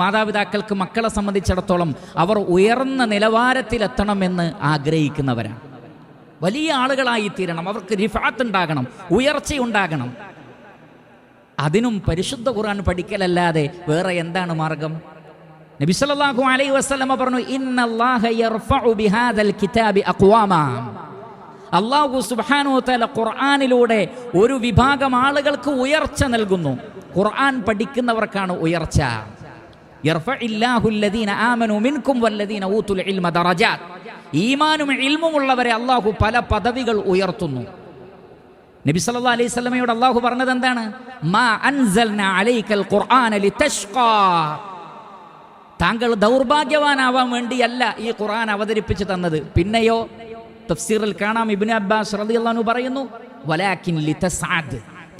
മാതാപിതാക്കൾക്ക് മക്കളെ സംബന്ധിച്ചിടത്തോളം അവർ ഉയർന്ന നിലവാരത്തിലെത്തണമെന്ന് ആഗ്രഹിക്കുന്നവരാണ് വലിയ ആളുകളായി തീരണം. അവർക്ക് റിഫാത്ത് ഉണ്ടാകണം ഉയർച്ചയുണ്ടാകണം അതിനും പരിശുദ്ധ ഖുർആൻ പഠിക്കലല്ലാതെ വേറെ എന്താണ് മാർഗം? നബി സല്ലല്ലാഹു അലൈഹി വസല്ലമ പറഞ്ഞു ഇന്നല്ലാഹ യർഫഉ ബിഹാദൽ കിതാബി അഖ്വാമ. അല്ലാഹു സുബ്ഹാനഹു വതആല ഖുർആനിലൂടെ ഒരു വിഭാഗം ആളുകൾക്ക് ഉയർച്ച നൽകുന്നു. ഖുർആൻ പഠിക്കുന്നവർക്കാണ് ഉയർച്ച. ഈമാനും ഇൽമുമുള്ളവരെ അള്ളാഹു പല പദവികൾ ഉയർത്തുന്നു. നബി സല്ലാ അലൈഹി സ്വലമയോട് അള്ളാഹു പറഞ്ഞത് എന്താണ്? താങ്കൾ ദൗർഭാഗ്യവാനാവാൻ വേണ്ടിയല്ല ഈ ഖുർആൻ അവതരിപ്പിച്ചു തന്നത്. പിന്നെയോ തഫ്സീറിൽ കാണാം ഇബിൻ അബ്ബാസ് റളിയല്ലാഹു പറയുന്നു വലാക്കിൻ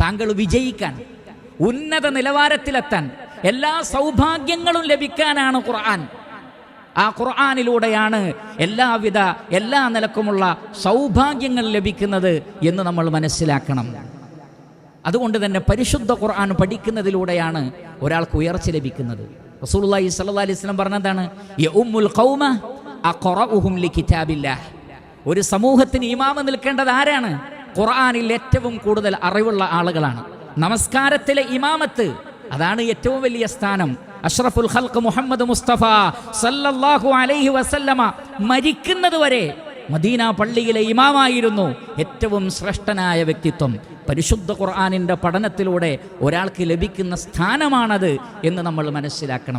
താങ്കൾ വിജയിക്കാൻ ഉന്നത നിലവാരത്തിലെത്താൻ എല്ലാ സൗഭാഗ്യങ്ങളും ലഭിക്കാനാണ് ഖുർആൻ. ആ ഖുർആാനിലൂടെയാണ് എല്ലാവിധ എല്ലാ നിലക്കുമുള്ള സൗഭാഗ്യങ്ങൾ ലഭിക്കുന്നത് എന്ന് നമ്മൾ മനസ്സിലാക്കണം. അതുകൊണ്ട് തന്നെ പരിശുദ്ധ ഖുർആൻ പഠിക്കുന്നതിലൂടെയാണ് ഒരാൾക്ക് ഉയർച്ച ലഭിക്കുന്നത്. റസൂലുള്ളാഹി സ്വല്ലല്ലാഹി അലൈഹി പറഞ്ഞതാണ് ഒരു സമൂഹത്തിന് ഇമാമ നിൽക്കേണ്ടത് ആരാണ്? ഖുർആാനിൽ ഏറ്റവും കൂടുതൽ അറിവുള്ള ആളുകളാണ്. നമസ്കാരത്തിലെ ഇമാമത്ത് അതാണ് ഏറ്റവും വലിയ സ്ഥാനം. അഷ്റഫുൽ ഖൽഖ് മുഹമ്മദ് മുസ്തഫ സല്ലല്ലാഹു അലൈഹി വസല്ലമ മരിക്കുന്നത് വരെ മദീന പള്ളിയിലെ ഇമാമായിരുന്നു ഏറ്റവും ശ്രേഷ്ഠനായ വ്യക്തിത്വം. പരിശുദ്ധ ഖുർആാനിന്റെ പഠനത്തിലൂടെ ഒരാൾക്ക് ലഭിക്കുന്ന സ്ഥാനമാണത് എന്ന് നമ്മൾ മനസ്സിലാക്കണം.